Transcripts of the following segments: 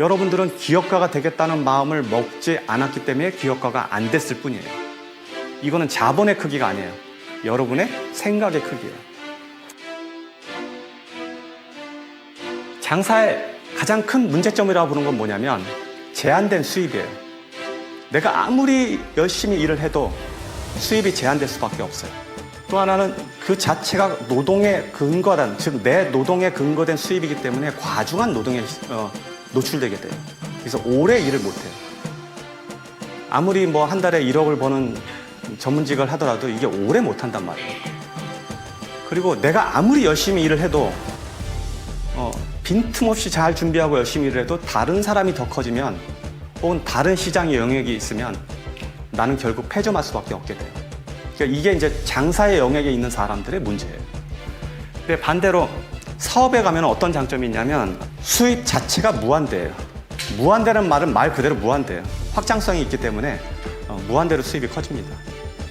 여러분들은 기업가가 되겠다는 마음을 먹지 않았기 때문에 기업가가 안 됐을 뿐이에요. 이거는 자본의 크기가 아니에요. 여러분의 생각의 크기예요. 장사의 가장 큰 문제점이라고 보는 건 뭐냐면 제한된 수입이에요. 내가 아무리 열심히 일을 해도 수입이 제한될 수밖에 없어요. 또 하나는 그 자체가 노동의 근거란, 즉내 노동에 근거된 수입이기 때문에 과중한 노동에 어, 노출되게 돼요. 그래서 오래 일을 못해요. 아무리 뭐 한 달에 1억을 버는 전문직을 하더라도 이게 오래 못한단 말이에요. 그리고 내가 아무리 열심히 일을 해도 어, 빈틈없이 잘 준비하고 열심히 일을 해도 다른 사람이 더 커지면 혹은 다른 시장의 영역이 있으면 나는 결국 패점할 수밖에 없게 돼요. 그러니까 이게 이제 장사의 영역에 있는 사람들의 문제예요. 근데 반대로 사업에 가면 어떤 장점이 있냐면 수입 자체가 무한대예요. 무한대는 말은 말 그대로 무한대예요. 확장성이 있기 때문에 어, 무한대로 수입이 커집니다.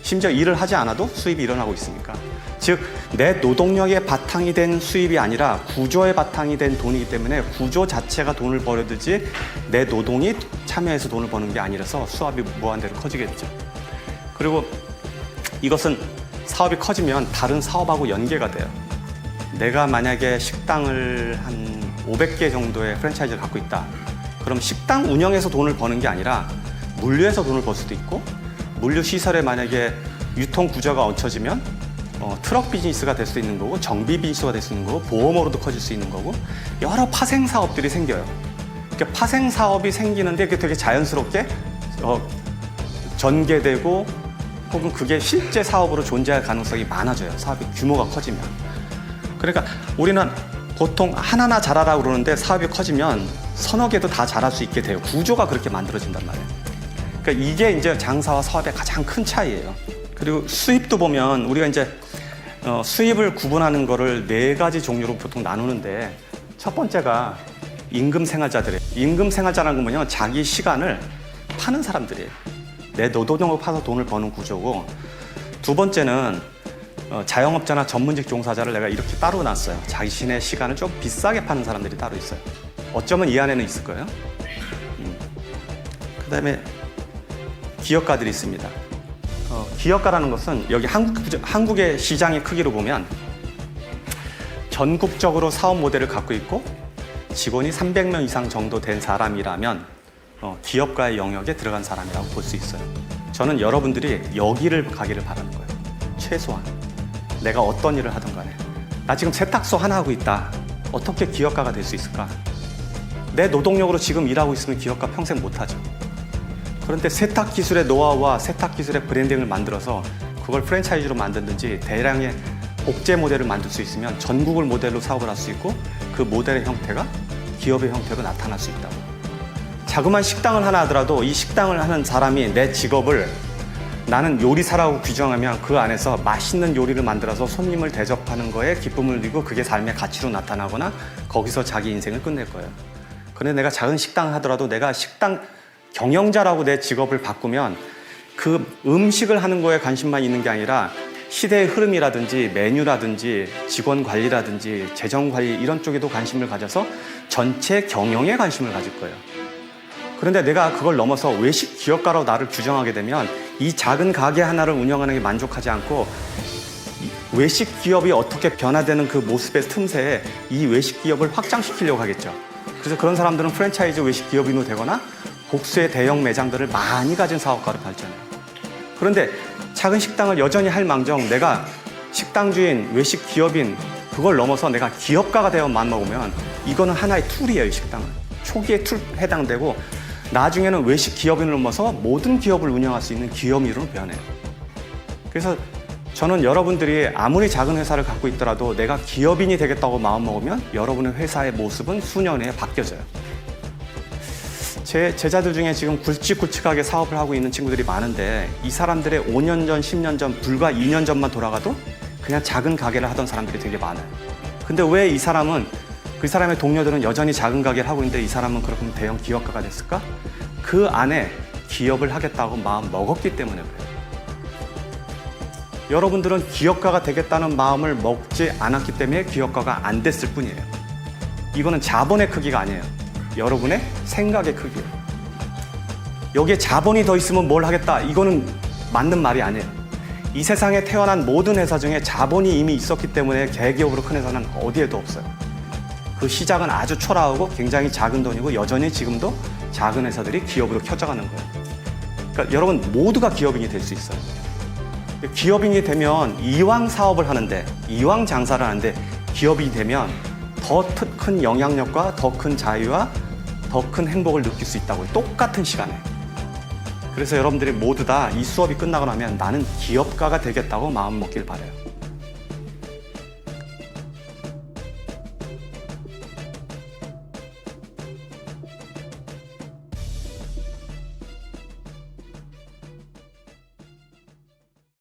심지어 일을 하지 않아도 수입이 일어나고 있으니까. 즉, 내 노동력의 바탕이 된 수입이 아니라 구조의 바탕이 된 돈이기 때문에 구조 자체가 돈을 벌어들지 내 노동이 참여해서 돈을 버는 게 아니라서 수압이 무한대로 커지겠죠. 그리고 이것은 사업이 커지면 다른 사업하고 연계가 돼요. 내가 만약에 식당을 한 500개 정도의 프랜차이즈를 갖고 있다. 그럼 식당 운영에서 돈을 버는 게 아니라 물류에서 돈을 벌 수도 있고 물류 시설에 만약에 유통 구조가 얹혀지면 어, 트럭 비즈니스가 될 수 있는 거고 정비 비즈니스가 될 수 있는 거고 보험으로도 커질 수 있는 거고 여러 파생 사업들이 생겨요. 그러니까 파생 사업이 생기는데 그게 되게 자연스럽게 어, 전개되고 혹은 그게 실제 사업으로 존재할 가능성이 많아져요. 사업이 규모가 커지면. 그러니까 우리는 보통 하나나 잘하라고 그러는데 사업이 커지면 서너 개도 다 잘할 수 있게 돼요. 구조가 그렇게 만들어진단 말이에요. 그러니까 이게 이제 장사와 사업의 가장 큰 차이예요. 그리고 수입도 보면 우리가 이제 어, 수입을 구분하는 거를 네 가지 종류로 보통 나누는데 첫 번째가 임금 생활자들이에요. 임금 생활자라는 건 뭐냐면 자기 시간을 파는 사람들이에요. 내 노동력을 파서 돈을 버는 구조고 두 번째는 어, 자영업자나 전문직 종사자를 내가 이렇게 따로 놨어요. 자신의 시간을 좀 비싸게 파는 사람들이 따로 있어요. 어쩌면 이 안에는 있을 거예요. 그 다음에 기업가들이 있습니다. 어, 기업가라는 것은 여기 한국, 한국의 시장의 크기로 보면 전국적으로 사업 모델을 갖고 있고 직원이 300명 이상 정도 된 사람이라면 어, 기업가의 영역에 들어간 사람이라고 볼 수 있어요. 저는 여러분들이 여기를 가기를 바라는 거예요. 최소한. 내가 어떤 일을 하든 간에. 나 지금 세탁소 하나 하고 있다. 어떻게 기업가가 될 수 있을까? 내 노동력으로 지금 일하고 있으면 기업가 평생 못하죠. 그런데 세탁 기술의 노하우와 세탁 기술의 브랜딩을 만들어서 그걸 프랜차이즈로 만든든지 대량의 복제 모델을 만들 수 있으면 전국을 모델로 사업을 할 수 있고 그 모델의 형태가 기업의 형태로 나타날 수 있다고. 자그마한 식당을 하나 하더라도 이 식당을 하는 사람이 내 직업을 나는 요리사라고 규정하면 그 안에서 맛있는 요리를 만들어서 손님을 대접하는 거에 기쁨을 누리고 그게 삶의 가치로 나타나거나 거기서 자기 인생을 끝낼 거예요. 그런데 내가 작은 식당을 하더라도 내가 식당 경영자라고 내 직업을 바꾸면 그 음식을 하는 거에 관심만 있는 게 아니라 시대의 흐름이라든지 메뉴라든지 직원 관리라든지 재정 관리 이런 쪽에도 관심을 가져서 전체 경영에 관심을 가질 거예요. 그런데 내가 그걸 넘어서 외식 기업가로 나를 규정하게 되면 이 작은 가게 하나를 운영하는 게 만족하지 않고 이 외식 기업이 어떻게 변화되는 그 모습의 틈새에 이 외식 기업을 확장시키려고 하겠죠. 그래서 그런 사람들은 프랜차이즈 외식 기업인으로 되거나 복수의 대형 매장들을 많이 가진 사업가로 발전해요. 그런데 작은 식당을 여전히 할 망정 내가 식당 주인, 외식 기업인 그걸 넘어서 내가 기업가가 되어 맘먹으면 이거는 하나의 툴이에요, 이 식당은. 초기의 툴 해당되고 나중에는 외식 기업인을 넘어서 모든 기업을 운영할 수 있는 기업인으로 변해요. 그래서 저는 여러분들이 아무리 작은 회사를 갖고 있더라도 내가 기업인이 되겠다고 마음먹으면 여러분의 회사의 모습은 수년 후에 바뀌어져요. 제 제자들 중에 지금 굵직굵직하게 사업을 하고 있는 친구들이 많은데 이 사람들의 5년 전, 10년 전, 불과 2년 전만 돌아가도 그냥 작은 가게를 하던 사람들이 되게 많아요. 근데 왜 이 사람은 그 사람의 동료들은 여전히 작은 가게를 하고 있는데 이 사람은 그렇게 대형 기업가가 됐을까? 그 안에 기업을 하겠다고 마음 먹었기 때문에 그래요. 여러분들은 기업가가 되겠다는 마음을 먹지 않았기 때문에 기업가가 안 됐을 뿐이에요. 이거는 자본의 크기가 아니에요. 여러분의 생각의 크기예요. 여기에 자본이 더 있으면 뭘 하겠다. 이거는 맞는 말이 아니에요. 이 세상에 태어난 모든 회사 중에 자본이 이미 있었기 때문에 대기업으로 큰 회사는 어디에도 없어요. 그 시작은 아주 초라하고 굉장히 작은 돈이고 여전히 지금도 작은 회사들이 기업으로 켜져가는 거예요. 그러니까 여러분 모두가 기업인이 될 수 있어요. 기업인이 되면 이왕 사업을 하는데 이왕 장사를 하는데 기업인이 되면 더 큰 영향력과 더 큰 자유와 더 큰 행복을 느낄 수 있다고요. 똑같은 시간에. 그래서 여러분들이 모두 다 이 수업이 끝나고 나면 나는 기업가가 되겠다고 마음 먹길 바래요.